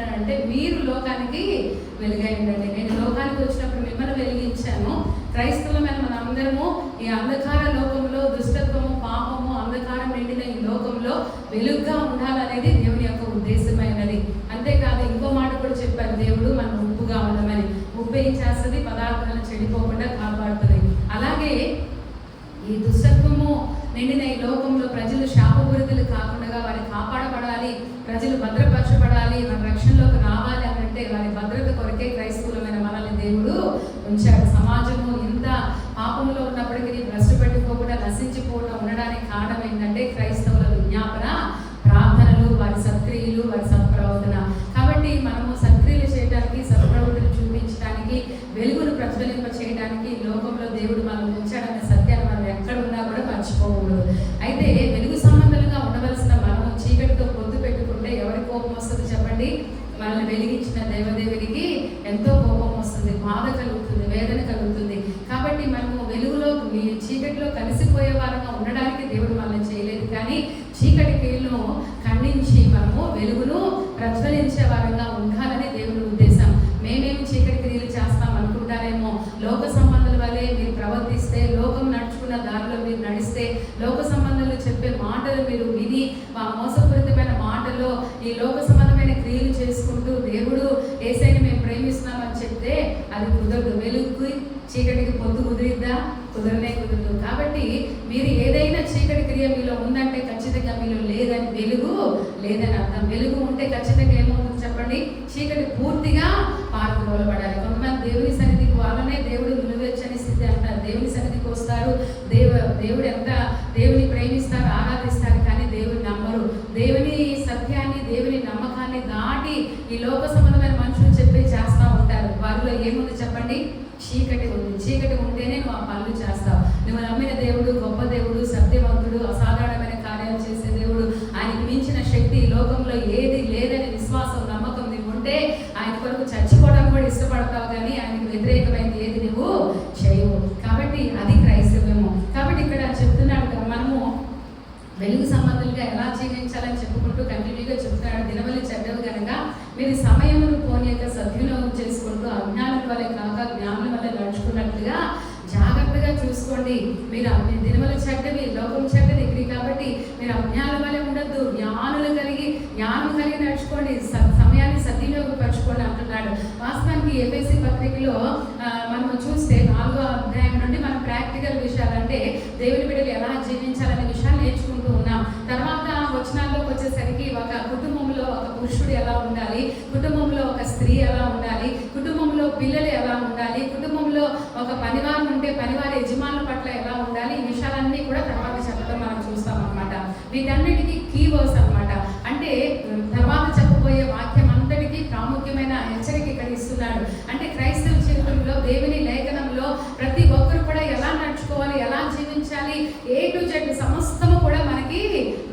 అంటే మీరు లోకానికి వెలుగై ఉండండి. నేను లోకానికి వచ్చినప్పుడు మిమ్మల్ని వెలిగించాను. క్రైస్తవులమైన మనందరము ఈ అంధకార లోకంలో దుష్టత్వము పాపము అంధకారం నిండిన ఈ లోకంలో వెలుగుగా ఉండాలనేది మీరు విని మా మోసపూరితమైన మాటలు ఈ లోక సంబంధమైన క్రియలు చేసుకుంటూ దేవుడు ఏసైని మేము ప్రేమిస్తున్నామని చెప్తే అది కుదరదు. వెలుగుకి చీకటికి పొద్దు కుదిరిద్దా? కుదరనే కుదరదు. కాబట్టి మీరు ఏదైనా చీకటి క్రియ మీలో ఉందంటే ఖచ్చితంగా మీలో లేదని వెలుగు లేదని అర్థం. వెలుగు ఉంటే ఖచ్చితంగా మనము చూస్తే నాలుగో అధ్యాయం నుండి మనం ప్రాక్టికల్ విషయాలు అంటే దేవుని బిడ్డలు ఎలా జీవించాలనే విషయాలు నేర్చుకుంటూ ఉన్నాం. తర్వాత వచనాల్లోకి వచ్చేసరికి ఒక కుటుంబంలో ఒక పురుషుడు ఎలా ఉండాలి? కుటుంబంలో ఒక స్త్రీ ఎలా ఉండాలి? కుటుంబంలో పిల్లలు ఎలా ఉండాలి? కుటుంబంలో ఒక పనివారు ఉంటే పనివారి యజమానుల పట్ల ఎలా ఉండాలి? ఈ విషయాలన్నీ కూడా తర్వాత చెప్పడం మనం చూస్తాం అనమాట వీటన్నిటికీ కీ వర్డ్స్ అనమాట అంటే తర్వాత చేయాలి ఏ టు జెడ్ సమస్తము కూడా మనకి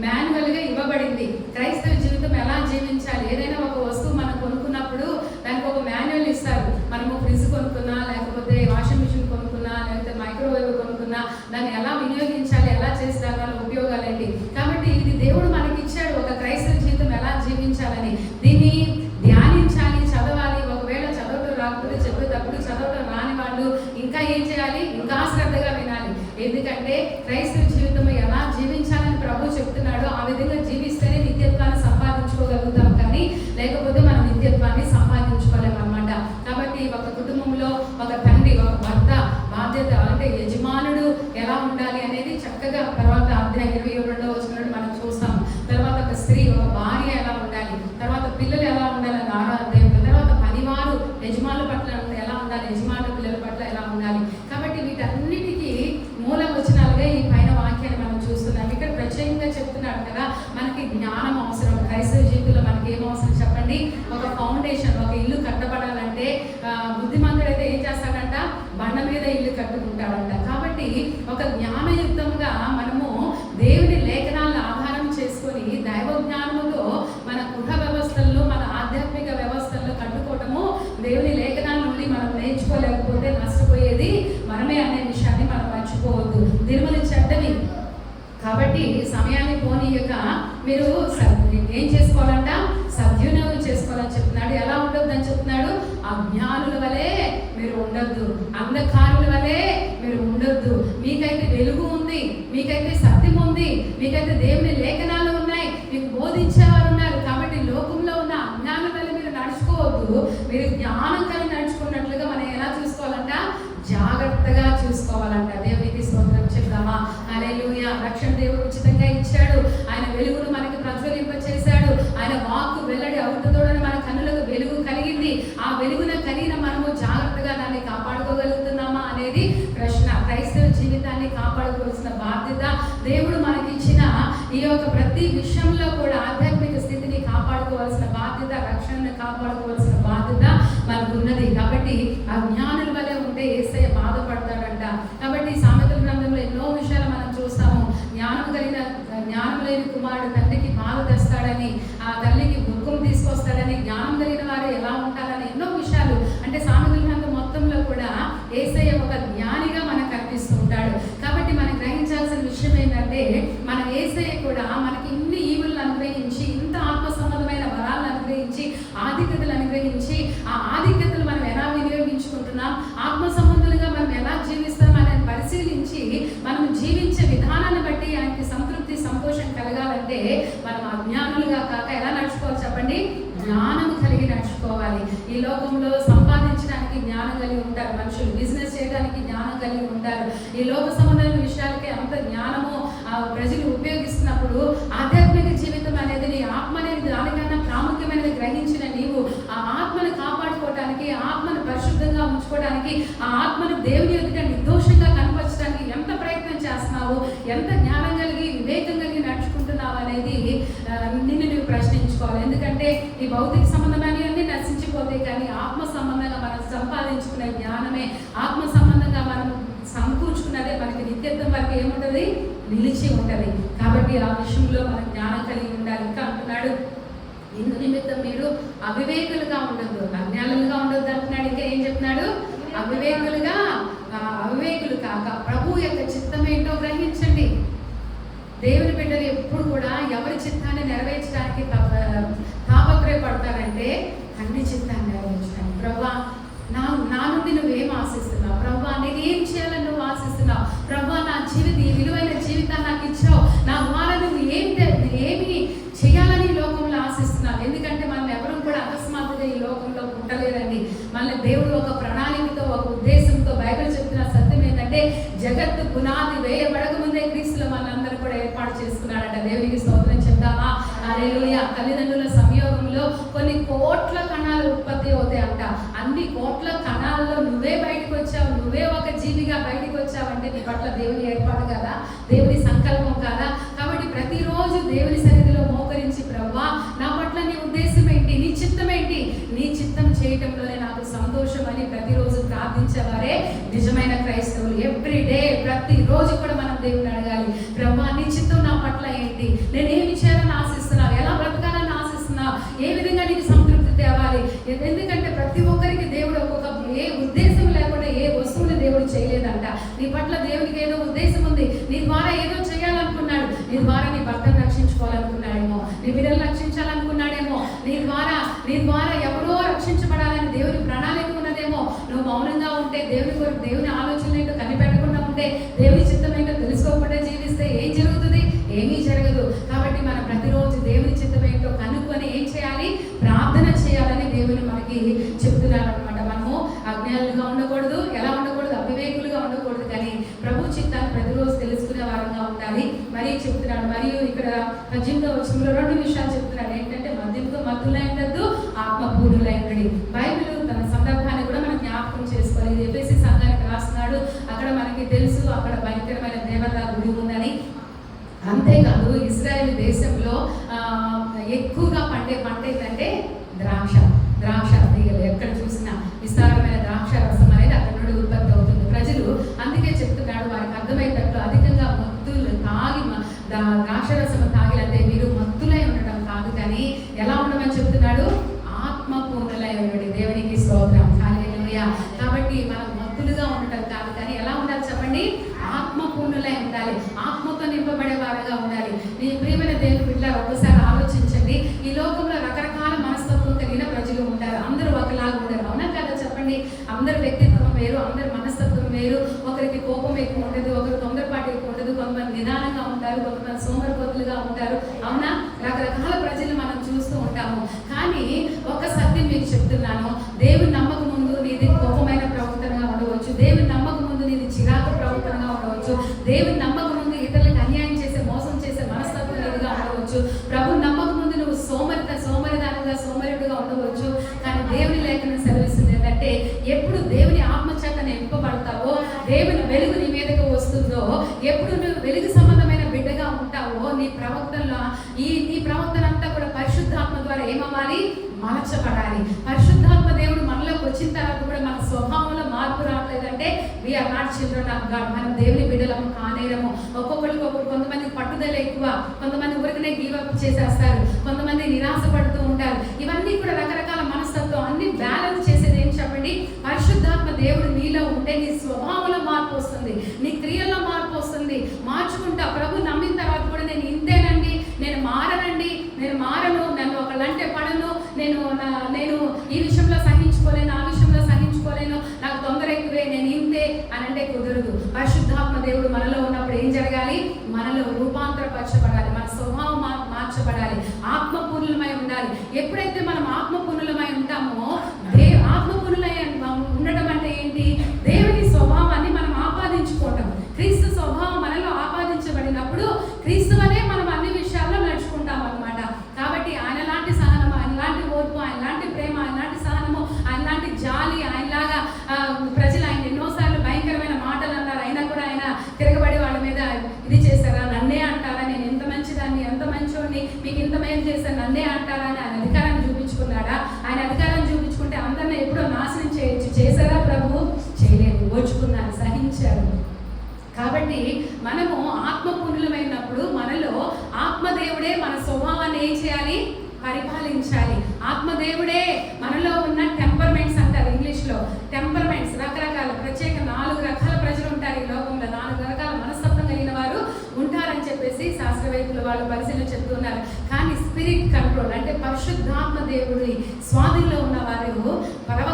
మాన్యువల్గా ఇవ్వబడింది. క్రైస్తవ జీవితం ఎలా జీవించాలి? ఏదైనా ఒక వస్తువు మనం కొనుక్కున్నప్పుడు దానికి ఒక మాన్యువల్ ఇస్తారు. మనము ఫ్రిడ్జ్ కొనుక్కున్నా లేకపోతే వాషింగ్ మిషన్ కొనుక్కున్నా లేకపోతే మైక్రోవేవ్ కొనుక్కున్నా దాన్ని ఎలా వినియోగించాలి ఎలా చేస్తారు దానివల్ల ఉపయోగాలేంటి కాబట్టి ఇది దేవుడు మనకి ఇచ్చాడు ఒక క్రైస్తవ జీవితం ఎలా జీవించాలని. దీన్ని ధ్యానించాలి చదవాలి. ఒకవేళ చదవటం రాకపోతే చెప్పేటప్పుడు చదవటం రాని వాళ్ళు ఇంకా ఏం చేయాలి? ఎందుకంటే క్రైస్తవ జీవితం ఎలా జీవించాలని ప్రభు చెప్తున్నాడో ఆ విధంగా జీవిస్తేనే నిత్యత్వాన్ని సంపాదించుకోగలుగుతాం కానీ లేకపోతే మనం నిత్యత్వాన్ని సంపాదించుకోలేము అనమాట కాబట్టి ఒక కుటుంబంలో ఒక తండ్రి ఒక భర్త బాధ్యత అంటే యజమానుడు ఎలా ఉండాలి అనేది చక్కగా తర్వాత అధ్యాయం ఇరవై రెండో వచ్చినట్టు మనం చూస్తాం తర్వాత ఒక స్త్రీ ఒక భార్య ఎలా ఉండాలి తర్వాత పిల్లలు ఎలా ఉండాలి అని ఆరో అధ్యాయంలో తర్వాత పనివారు యజమానుల పట్ల ఎలా ఉండాలి యజమానుల పిల్లల పట్ల ఎలా ఉండాలి కాబట్టి వీటన్నిటికీ మూలం వచ్చినాలుగా ఈ పైన వాక్యాన్ని మనం చూస్తున్నాం ఇక్కడ ప్రత్యేకంగా చెప్తున్నాడు కదా మనకి జ్ఞానం అవసరం క్రైస్తవ జీవితంలో మనకి ఏం అవసరం చెప్పండి ఒక ఫౌండేషన్ ఒక ఇల్లు కట్టబడాలంటే ఆ, బుద్ధిమంతుడైతే ఏం చేస్తాడంట బండ మీద ఇల్లు కట్టుకుంటాడంట కాబట్టి ఒక జ్ఞానయుక్తంగా మనము దేవుని లేఖనాలను ఆధారం చేసుకొని దైవ జ్ఞానముతో మన గృహ వ్యవస్థల్లో మన ఆధ్యాత్మిక వ్యవస్థల్లో కట్టుకోవటము దేవుని లేఖనాల నుండి మనం నేర్చుకోలేకపోతే నష్టపోయేది మనమే అనే విషయాన్ని మనం మర్చిపోవద్దు దినములు చెడ్డవి కాబట్టి సమయాన్ని పోనీయక మీరు స- ఏం చేసుకోవాలంట సద్వినియోగం చేసుకోవాలని చెప్తున్నాడు ఎలా ఉండొద్దు అని చెప్తున్నాడు అజ్ఞానుల వలె మీరు ఉండొద్దు. అంధకారుల వలె మీరు ఉండొద్దు. మీకైతే వెలుగు ఉంది. మీకైతే సత్యం ఉంది. మీకైతే దేవుని లేఖనాలు రక్షణను కాపాడుకోవాల్సిన బాధ్యత మనకు ఉన్నది కాబట్టి ఆ జ్ఞానుల వలె ఉంటే ఏసయ్య బాధపడతాడంట కాబట్టి సామెతల గ్రంథంలో ఎన్నో విషయాలు మనం చూస్తాము జ్ఞానం కలిగిన జ్ఞానం లేని కుమారుడు తండ్రికి బాధ తెస్తాడని ఆ తల్లికి దుఃఖం తీసుకొస్తాడని జ్ఞానం కలిగిన వారు ఎలా ఉంటారని ఎన్నో విషయాలు అంటే సామెతల గ్రంథం మొత్తంలో కూడా ఏసయ్య ఒక జ్ఞానిగా మనకు కనిపిస్తూ ఉంటాడు కాబట్టి మనం గ్రహించాల్సిన విషయం ఏంటంటే మన ఏసయ్య కూడా మనకి ఇన్ని ఈవులను అనుగ్రహించి ఇంత ఆత్మ సంబంధమైన వరాలను అనుగ్రహించి ఆధిక్యతలు అనుగ్రహించి ఆ ఆధిక్యతలు మనం ఎలా వినియోగించుకుంటున్నాం ఆత్మ సంబంధులుగా మనం ఎలా జీవిస్తాం అనేది పరిశీలించి మనం జీవించే విధానాన్ని బట్టి ఆయనకి సంతృప్తి సంతోషం కలగాలంటే మనం అజ్ఞానులుగా కాక ఎలా నడుచుకోవాలి చెప్పండి జ్ఞానం కలిగి నడుచుకోవాలి ఈ లోకంలో సంపాదించడానికి జ్ఞానం కలిగి ఉంటారు మనుషులు బిజినెస్ చేయడానికి జ్ఞానం కలిగి ఉంటారు. ఈ లోక సంబంధమైన విషయాలకి అంత జ్ఞానము ఆ, ప్రజలు ఉపయోగిస్తున్నప్పుడు ఆధ్యాత్మిక జీవితం అనేది నీ ఆత్మ అనేది దానికన్నా ప్రాముఖ్యమైనది గ్రహించిన నీవు ఆ ఆత్మను కాపాడుకోవటానికి ఆత్మను పరిశుద్ధంగా ఉంచుకోవడానికి ఆ ఆత్మను దేవుని ఎదుట నిర్దోషంగా కనపరచడానికి ఎంత ప్రయత్నం చేస్తున్నావు ఎంత జ్ఞానం కలిగి వివేకం కలిగి నడుచుకుంటున్నావు అనేది ఆ, నిన్ను నువ్వు ప్రశ్నించుకోవాలి ఎందుకంటే ఈ భౌతిక సంబంధమైన అన్ని నశించిపోతాయి కానీ ఆత్మ సంబంధంగా మనం సంపాదించుకునే జ్ఞానమే ఆత్మ సంబంధంగా మనం సమకూర్చుకున్నదే మనకి నిత్యత్వం ఏముంటది? నిలిచి ఉంటుంది. కాబట్టి ఆ విషయంలో మనం జ్ఞానం కలిగి ఉండాలి. ఇంకా అంటున్నాడు ఇందు నిమిత్తం మీరు అవివేకులుగా ఉండొద్దు. అజ్ఞానులుగా ఉండొద్దు అంటున్నాడు. ఇంకా ఏం చెప్తున్నాడు? అవివేకులుగా అవివేకులు కాక ప్రభు యొక్క చిత్తం ఏంటో గ్రహించండి. దేవుని బిడ్డలు ఎప్పుడు కూడా ఎవరి చిత్తాన్ని నెరవేర్చడానికి తప- తాపత్రయపడతారంటే అన్ని చిత్తాన్ని నెరవేర్చడానికి. ప్రభా నా నా నుండి నువ్వేం ఆశిస్తున్నావు? ప్రభా నేను ఏం చేయాలని నువ్వు ఆశిస్తున్నావు ప్రభా నా జీవితం ఈ విలువైన జీవితాన్ని నాకు ఇచ్చావు నా ద్వారా నువ్వు ఏం తె- ఏమి చేయాలని ఈ లోకంలో ఆశిస్తున్నావు ఎందుకంటే మనం ఎవరు కూడా అకస్మాత్తుగా ఈ లోకంలో పుట్టలేదండి మన దేవుడు ఒక ప్రణాళికతో ఒక ఉద్దేశంతో బైబిల్ చెప్తున్న సత్యం ఏంటంటే జగత్తు పునాది వేయబడక ముందే క్రీస్తులో మనందరూ కూడా ఏర్పాటు చేసుకున్నాడట దేవునికి స్తోత్రం చెప్తామా తల్లిదండ్రుల సంయోగంలో కొన్ని కోట్ల కణాలు ఉత్పత్తి అవుతాయి అంట అన్ని కోట్ల కణాల్లో నువ్వే బయటకు వచ్చావు. నువ్వే ఒక జీవిగా బయటకు వచ్చావంటే నీ పట్ల దేవుని ఏర్పాటు కదా? దేవుని సంకల్పం కదా? కాబట్టి ప్రతిరోజు దేవుని సన్నిధిలో మోకరించి ప్రవ్వా నా పట్ల నీ ఉద్దేశం ఏంటి? నీ చిత్తం ఏంటి? నీ చిత్తం చేయటంలోనే నాకు సంతోషం అని ప్రతిరోజు ప్రార్థించేవారే నిజమైన క్రైస్తవులు. ఎవ్రీ డే ప్రతిరోజు కూడా మనం దేవుని అడగాలి. ప్రభు ద్వారా నీ భర్తను రక్షించుకోవాలనుకున్నాడేమో నీ బిడ్డలు రక్షించాలనుకున్నాడేమో నీ ద్వారా నీ ద్వారా ఎవరో రక్షించబడాలని దేవుని ప్రణాళిక ఉన్నదేమో. నువ్వు మౌనంగా ఉంటే దేవుని దేవుని ఆలోచనలు కనిపెట్టకుండా ఉంటే దేవుని అంతేకాదు ఇజ్రాయెల్ దేశంలో ఎక్కువగా పండే పంట ఏంటంటే కొంతమంది నిదానంగా ఉంటారు కొంతమంది సోమరిపోతులుగా ఉంటారు. అవునా? రకరకాల ప్రజలు మనం చూస్తూ ఉంటాము. కానీ ఒక సత్యం మీకు చెప్తున్నాను. ఎందుకంటే we are not children of God మనం దేవుని బిడ్డలము కానేరము ఒక్కొక్కరికి ఒక్కొక్కరు కొంతమంది పట్టుదల ఎక్కువ కొంతమంది ఊరికనే అప్ చేసేస్తారు కొంతమంది నిరాశ పడుతూ ఉంటారు. ఇవన్నీ కూడా రకరకాల మనస్తత్వం అన్ని బ్యాలెన్స్ చేసేది ఏం చెప్పండి? పరిశుద్ధాత్మ దేవుడు నీలో ఉంటే నీ స్వభావంలో మార్పు వస్తుంది నీ క్రియల్లో మార్పు వస్తుంది. మార్చుకుంటా ప్రభు నమ్మిన తర్వాత కూడా నేను ఇంతేనండి నేను మారనండి నేను మారను నన్ను ఒకళ్ళంటే పడను నేను నేను ఈ విషయంలో సహించుకోలేను మార్చబడాలి. మన స్వభావం మార్చబడాలి. ఆత్మపూర్ణమై ఉండాలి. ఎప్పుడైతే మనం ఆత్మపూర్ణ కార్యములు అంటే పరిశుద్ధాత్మ దేవుడి స్వాధీనంలో ఉన్న వారు పరమ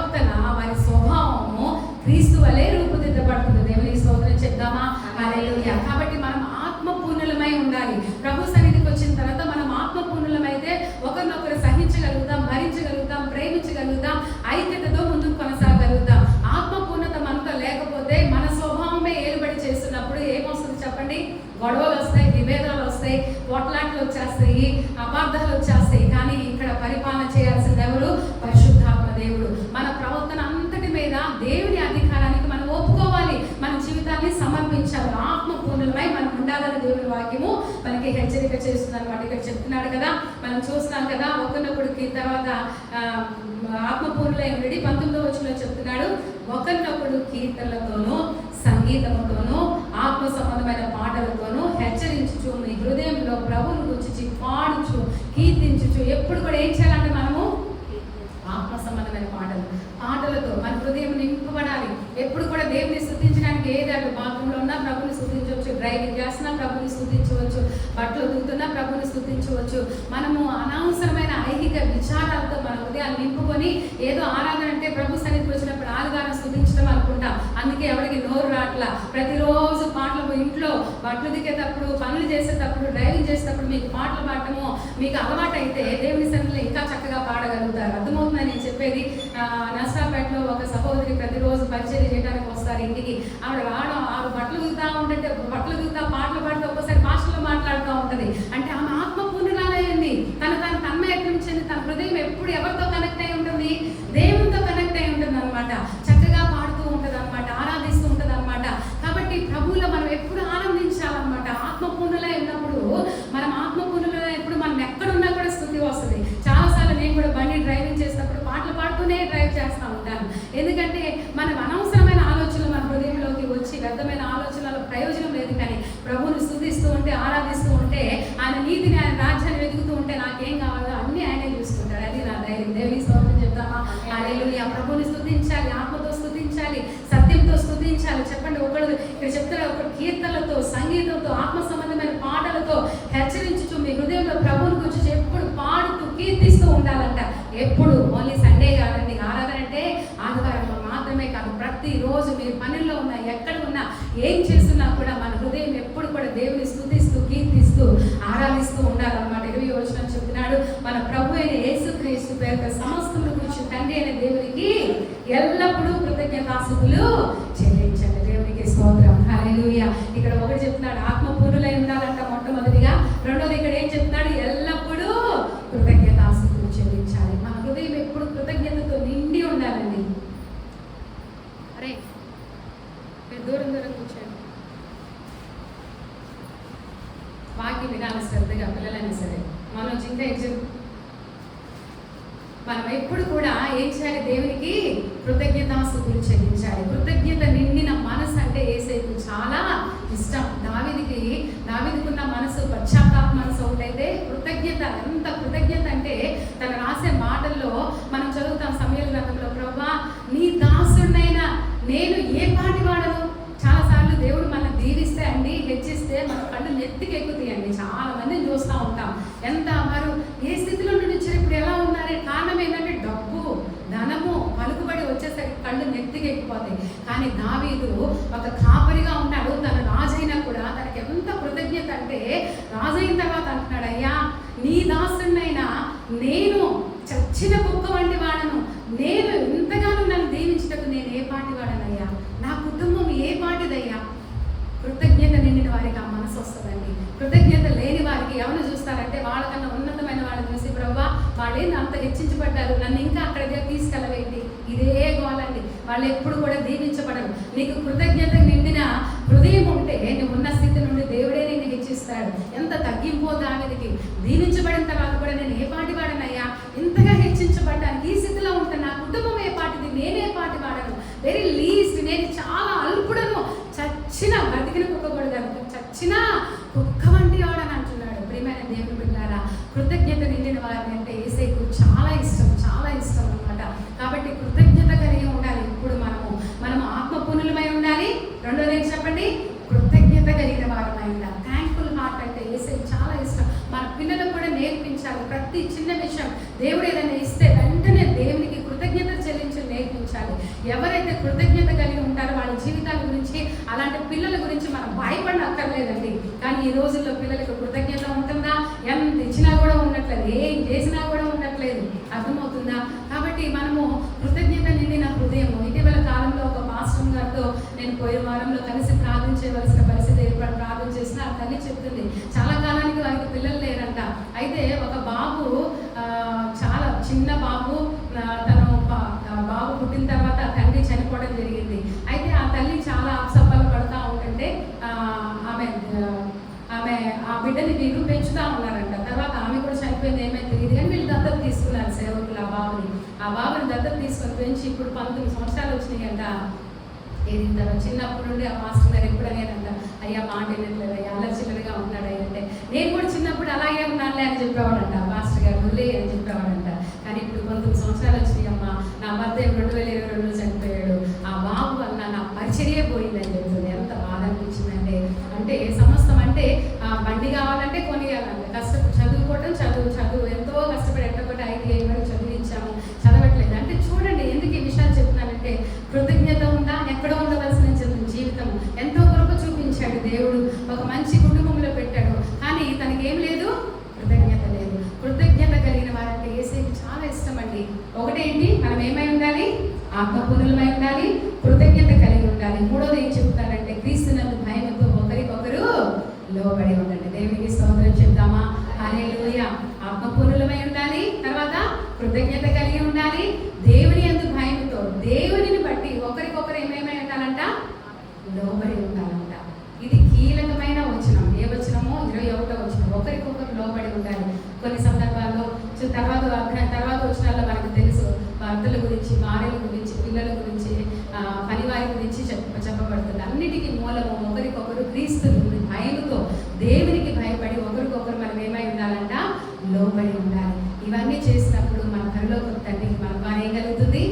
దేవుని అధికారానికి మనం ఒప్పుకోవాలి. మన జీవితాన్ని సమర్పించాలి. ఆత్మ పూర్ణులమై మనం ఉండాలని దేవుని వాక్యము మనకి హెచ్చరిక చేస్తుంది వాటి ఇక్కడ చెప్తున్నాడు కదా మనం చూస్తున్నాం కదా ఒకరినొకడికి తర్వాత ఆత్మ పూర్ణులై ఉండి పంతొమ్మిదో వచ్చిన చెప్తున్నాడు ఒకరినొకడు కీర్తనలతోనూ సంగీతంతోనూ ఆత్మ సంబంధమైన పాటలతోనూ హెచ్చరించుచు మీ హృదయంలో ప్రభువుని గురించి పాడుచు కీర్తించుచు ఎప్పుడు కూడా ఏం చేయాలంటే అద్భుతమైన పాటలు. పాటలతో మన హృదయం నింపబడాలి. ఎప్పుడు కూడా దేవుని శుద్ధించడానికి ఏదైనా బాత్రూంలో ఉన్నా ప్రభుని శుద్ధించవచ్చు డ్రైవింగ్ చేస్తున్నా ప్రభుని శుద్ధించవచ్చు బట్టలు దుతున్నా ప్రభుని శుద్ధించవచ్చు మనము అనవసరమైన ఐహిక విచారాలతో మన హృదయాన్ని నింపుకొని ఏదో ఆరాధన అంటే ప్రభు సన్నిధి వచ్చినప్పుడు ఆలుగాను శుద్ధించడం అనుకుంటాం. అందుకే బట్టలు దిగేటప్పుడు పనులు చేసేటప్పుడు డ్రైవింగ్ చేసేటప్పుడు మీకు పాటలు పాడటము మీకు అలవాటు అయితే దేవుని సన్నిధిలో ఇంకా చక్కగా పాడగలుగుతారు. అర్థమవుతుందని నేను చెప్పేది నష్టాపేటలో ఒక సహోదరి ప్రతిరోజు పరిచయం చేయడానికి వస్తారు ఇంటికి. ఆవిడ రావడం ఆవిడ బట్టలు దిగుతా ఉంటే బట్టలు దిగుతా పాటలు పాడుతూ ఒక్కోసారి భాషలో మాట్లాడుతూ ఉంటుంది. అంటే ఆమె ఆత్మపూర్ణురాలయ్యింది తన తన తన్మయత్వం చెంది తన హృదయం ఎప్పుడు ఎవరితో కనెక్ట్ అయి ఉంటుంది దేవునితో కనెక్ట్ అయి ఉంటుంది అనమాట చక్కగా పాడుతూ ఉంటుంది అనమాట ఆరాధిస్తూ ఉంటుంది అనమాట కాబట్టి ప్రభువులో మనం ఎప్పుడు ఆనందించాలన్నమాట ఆత్మపూర్ణులై ఉన్నప్పుడు మనం ఆత్మపూర్ణులై ఎప్పుడు మనం ఎక్కడున్నా కూడా స్థుతి వస్తుంది చాలాసార్లు నేను కూడా బండి డ్రైవింగ్ చేసినప్పుడు పాటలు డ్రైవ్ చేస్తూ ఉంటాను ఎందుకంటే మనం అనవసరమైన ఆలోచనలు మన హృదయంలోకి వచ్చి వ్యర్థమైన ఆలోచనల ప్రయోజనం లేదు కానీ ప్రభువుని స్థుతిస్తూ ఉంటే ఆరాధిస్తూ ఉంటే ఆయన నీతిని ఆయన రాజ్యాన్ని వెతుకుతూ ఉంటే నాకేం కావాలో అన్ని ఆయనే చూసుకుంటారు అది నా ధైర్యం. దేవి స్తోత్రం చెప్తామా? ఆ ప్రభుని స్థుతించాలి ఆత్మతో స్థుతించాలి సత్యంతో స్థుతించాలి. చెప్పండి ఒకడు ఇక్కడ చెప్తారు ఒకడు కీర్తనలతో సంగీతంతో ఆత్మ సంబంధమైన పాటలతో హెచ్చరించుచు మీ హృదయంలో ప్రభువుని గురించి ఎప్పుడు పాడుతూ కీర్తిస్తూ ఉండాలంట ఎప్పుడు ఓన్లీ సండే కాదండి ఆరాధన అంటే ఆదివారంలో మాత్రమే కాదు ప్రతిరోజు మీరు పనుల్లో ఉన్నా ఎక్కడ ఉన్నా ఏం చేస్తున్నా కూడా మన హృదయం ఎప్పుడు కూడా దేవుని స్థుతిస్తూ కీర్తిస్తూ ఆరాధిస్తూ ఉండాలన్నమాట. ఇరవై వచ్చిన చెప్తున్నాడు మన ప్రభు అయిన యేసుక్రీస్తు పేరు సమస్తముల గురించి తండ్రి అయిన దేవునికి ఎల్లప్పుడూ కృతజ్ఞతాసులు చెల్లించండి. దేవునికి స్తోత్రం. హల్లెలూయా. ఇక్కడ ఒకటి చెప్తున్నాడు ఆత్మపూర్ణులై ఉండాలంట మొట్టమొదటిగా రెండోది ఇక్కడ ఏం చెప్తున్నాడు ఎల్లప్పుడూ కృతజ్ఞతాసుకులు చెల్లించాలి మన హృదయం ఎప్పుడు కృతజ్ఞతతో నిండి ఉండాలండి అరే మీరు దూరం దూరం కూర్చోండి వాకి వినాలి శ్రద్ధగా పిల్లలైనా సరే మనం మనం ఎప్పుడు కూడా ఏం చేయాలి? దేవునికి కృతజ్ఞతాస్తుతులు చెల్లించాలి. కృతజ్ఞత నిండిన మనసు అంటే ఏసైకు చాలా ఇష్టం. దావిదికి దావిదికున్న మనసు పశ్చాత్తాప మనసు ఒకటైతే కృతజ్ఞత. ఎంత కృతజ్ఞత అంటే తన రాసే మాటల్లో మనం చదువుతాం సమయాల గ్రంథంలో ప్రభా నీ దాసుడినైనా నేను ఏ పాటి వాడను చాలాసార్లు దేవుడు మన దీవిస్తే అండి హెచ్చిస్తే మన కళ్ళు నెత్తికి ఎక్కుతాయండి చాలా మందిని చూస్తూ ఉంటాం ఎంత వారు ఏ స్థితిలో నుండి వచ్చారు ఇప్పుడు ఎలా ఉన్నారే కారణం ఏంటంటే డబ్బు ధనము పలుకుబడి వచ్చేసరికి కళ్ళు నెత్తికి ఎక్కిపోతాయి కానీ దావీదు ఒక కాపరిగా ఉన్నాడు తన రాజైనా కూడా తనకి ఎంత కృతజ్ఞత అంటే రాజైన తర్వాత అంటున్నాడు అయ్యా నీ దాసుడినైనా నేను చచ్చిన కుక్క వంటి వాడను నేను ఇంతగానో నన్ను దీవించటకు నేను ఏ పాటి వాడనయ్యా నా కుటుంబం ఏ పాటిదయ్యా కృతజ్ఞత నిండిన వారికి ఆ మనసు వస్తుందండి కృతజ్ఞత లేని వారికి ఎవరు చూస్తారంటే వాళ్ళకన్నా ఉన్నతమైన వాళ్ళని చూసి ప్రభా వాళ్ళేంది అంత హెచ్చించబడ్డారు నన్ను ఇంకా అక్కడ దగ్గర తీసుకెళ్ళవేంటి ఇదే గోలండి వాళ్ళు ఎప్పుడు కూడా దీవించబడరు. నీకు కృతజ్ఞత నిండిన హృదయం ఉంటే నువ్వు ఉన్న స్థితి నుండి దేవుడే నేను హెచ్చిస్తాడు. ఎంత తగ్గింపో దానికి దీవించబడిన తర్వాత కూడా నేను ఏ పాటి వాడనయ్యా? ఇంతగా హెచ్చించబడ్డానికి ఈ స్థితిలో ఉంటే నా కుటుంబం ఏ పాటిది నేనే పాటి వాడను వెరీ లీస్ట్ నేను చాలా అల్పుడను చచ్చిన బతికిన కుక్క కూడా కాదు చచ్చిన కుక్క వంటి వాడని అంటున్నాడు ప్రియమైన దేవుని బిడ్డారా కృతజ్ఞత నిండిన వారిని అంటే ఏసైకు చాలా ఇష్టం చాలా ఇష్టం అన్నమాట కాబట్టి కృతజ్ఞత కలిగి ఉండాలి ఇప్పుడు మనము మనము ఆత్మపూర్ణులమై ఉండాలి రెండోది ఏంటి చెప్పండి కృతజ్ఞత కలిగిన వారమై ఉండాలి థ్యాంక్ఫుల్ హార్ట్ అంటే ఏసై చాలా ఇష్టం మన పిల్లలకు కూడా నేర్పించాలి ప్రతి చిన్న విషయం దేవుడు ఏదైనా ఇస్తే వెంటనే దేవునికి కృతజ్ఞత చెల్లించి నేర్పించాలి. ఎవరైతే కృతజ్ఞత కలిగి ఉంటారో వాళ్ళ జీవితాల గురించి అలాంటి పిల్లల గురించి మనం భయపడక్కర్లేదండి. కానీ ఈ రోజుల్లో పిల్లలకు కృతజ్ఞత ఉంటుందా? ఎంత ఇచ్చినా కూడా ఉండట్లేదు. ఏం చేసినా కూడా ఉండట్లేదు. అర్థమవుతుందా? కాబట్టి మనము కృతజ్ఞత నిండిన హృదయము ఇటీవల కాలంలో ఒక మాస్టర్ గారితో నేను పోయిన వారంలో కలిసి ప్రార్థించవలసిన పరిస్థితి ఏర్పడి ప్రార్థన చేసిన ఆ తల్లి చెప్తుంది. చాలా కాలానికి వారికి పిల్లలు లేరంట. అయితే ఒక బాబు ఆ, చాలా చిన్న బాబు ఆ, తను పా- ఆ బాబు పుట్టిన తర్వాత ఆ తండ్రి చనిపోవడం జరిగింది అయితే ఆ తల్లి చాలా అప్సప్పాలు పడుతూ ఉంటుంటే ఆ, ఆమె ఆ, ఆమె ఆ వీళ్ళు పెంచుతా ఉన్నారంట. తర్వాత ఆమె కూడా చనిపోయింది ఏమైతే తెలియదు. కానీ వీళ్ళు దత్తత తీసుకున్నారు సేవకులు ఆ బాబుని. ఆ బాబుని దత్తత తీసుకొని పెంచి ఇప్పుడు పంతొమ్మిది సంవత్సరాలు వచ్చినాయంట. ఇది తన చిన్నప్పటి నుండి ఆ మాస్టర్ గారు ఎప్పుడనేనంట అయ్యా మాట వినట్లేదు అయ్యా అల్లచిల్లరిగా ఉన్నాడు అంటే. నేను కూడా చిన్నప్పుడు అలాగే ఉన్నానులే అని చెప్పేవాడంట మాస్టర్ గారు వదిలే అని చెప్పేవాడంట. కానీ ఇప్పుడు పంతొమ్మిది సంవత్సరాలు వచ్చినాయి అమ్మ నా భర్త రెండు వేల ఇరవై రెండులో చనిపోయాడు. ఆ బాబు వల్ల నా పరిచర్య పోయిందని చెప్తుంది. ఎంత బాధ అనిపించిందంటే అంటే సమస్తం ఒకటేంటి? మనం ఏమై ఉండాలి? ఆత్మపురులమై ఉండాలి కృతజ్ఞత కలిగి ఉండాలి. మూడోది ఏం చెప్తారంటే క్రీస్తునందు భయంతో ఒకరికొకరు లోబడి ఉండండి. దేవునికి స్తోత్రం చెప్తామా? లోయ ఆపపునులమై ఉండాలి తర్వాత కృతజ్ఞత కలిగి ఉండాలి దేవుని యందు భయంతో దేవునిని బట్టి ఒకరికొకరు ఏమేమై ఉండాలంట? లోబడి ఉండాలంట. ఇది కీలకమైన వచనం. ఏ వచనమో? ఇరవై ఒకటో వచనం. ఒకరికొకరు లోబడి ఉండాలి. కొన్ని సందర్భాల్లో తర్వాత వచనాల్లో మనకు తెలుసు భర్తల గురించి భార్యల గురించి పిల్లల గురించి ఆ, పనివారి గురించి చెప్ప చెప్పబడుతుంది అన్నిటికీ మూలము ఒకరికొకరు క్రీస్తుని భయముతో దేవునికి భయపడి ఒకరికొకరు మనం ఏమై ఉండాలంట లోబడి ఉండాలి ఇవన్నీ చేసినప్పుడు మన పనిలోకి తండ్రికి మన ద్వారా ఏం కలుగుతుంది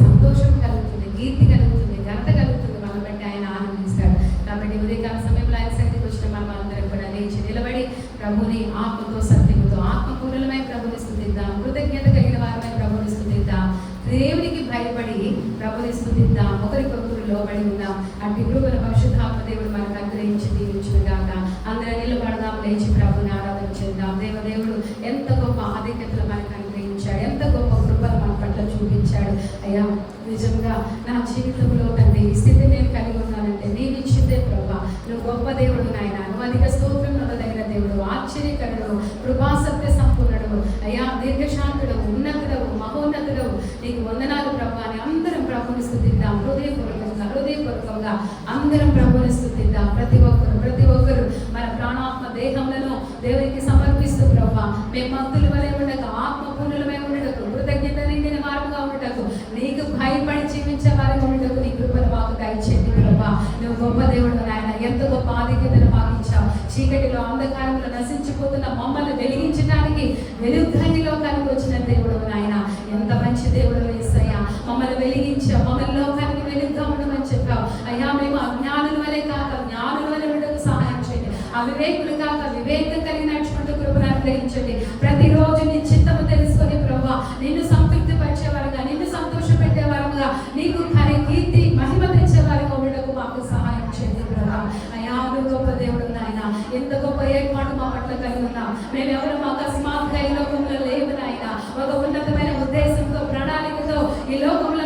సంతోషం కలుగుతుంది కీర్తి కలుగుతుంది ఘనత కలుగుతుంది మన బట్టి ఆయన ఆనందిస్తాడు కాబట్టి ఉదయకాల సమయంలో ఆయన సన్నిధికి వచ్చిన మనం అందరం కూడా లేచి నిలబడి ప్రభుని ఆత్మతో సత్యముతో ఆత్మపూర్ణమై ప్రభుని స్థుతిద్దాం కృతజ్ఞత కలిగిన వారమై ప్రభుని స్థుతిద్దాం దేవునికి భయపడి ప్రభుని స్థుతిద్దాం ఒకరికొకరు లోబడి ఉందాం అట్టి కృపను పరిశుద్ధాత్మ దేవుడు మనకు అనుగ్రహించి దీవించిన గాక అందరం నిలబడదాం లేచి ప్రభుని ఆరాధన చేద్దాం దేవదేవుడు ఎంత గొప్ప ఆధిక్యతలు మనకు అనుగ్రహించాడు ఎంత గొప్ప కృపను మన పట్ల చూపించాడు అయ్యా నిజంగా నా జీవితంలో తండ్రి ఈ స్థితి నేను కలిగి ఉన్నానంటే నేను ఇచ్చిందే ప్రభా నువ్వు గొప్ప దేవుడు నాయన. నువ్వు అధిక స్తోత్రం నొందదగిన దేవుడు. ఆశ్చర్యకరుడు కృపాసత్య సంపూర్ణుడు అయ్యా దీర్ఘశాంతుడవు ఉన్నతుడవు మహోన్నతుడవు. నీకు వందనాలు ప్రభా. అని అందరం ప్రభుని స్థుతిద్దాం. హృదయపూర్వకంగా హృదయపూర్వకంగా అందరం ప్రభుని స్థుతిద్దాం. ప్రతి ఒక్కరు ప్రతి ఒక్కరు మన ప్రాణాత్మ దేహములను దేవునికి సమర్పిస్తూ ప్రభా. మేము భక్తుల వలె ఉండక ఆత్మ పూర్ణులమై ఉండటకు కృతజ్ఞత నిండిన వారుగా ఉండటకు నీకు భయపడి జీవించే వారిగా ఉండటకు నీ కృపను మాకు దయచేయండి ప్రభా నువ్వు గొప్ప దేవుడు నాయన ఎంత గొప్ప ఆధిక్యతను మాకు ఇచ్చావు చీకటిలో అంధకారంలో నశించిపోతున్న మమ్మల్ని వెలిగించడానికి వెలుగుని లోకానికి వచ్చిన దేవుడు నాయన. ఎంత మంచి దేవుడు వేసయ్యా మమ్మల్ని వెలిగించావు మమ్మల్ని లోకానికి వెలుగుగా ఉండమని చెప్పావు. అయ్యా మేము అజ్ఞానుల వలె కాక జ్ఞానుల వలె ఉండకు సహాయం చేయండి. అవివేకులు కాక వివేకం కలిగినటువంటి కృపను అనుగ్రహించండి. ప్రతిరోజు నీ చిత్తము తెలుసుకొని ప్రభా నిన్ను ఏర్పాటు మా పట్ల కలిగి ఉన్నాం. మేమెవరు ఎవరు అకస్మాత్తుగా ఈ లోకంలో లేవు నాయన. ఒక ఉన్నతమైన ఉద్దేశంతో ప్రణాళికతో ఈ లోకంలో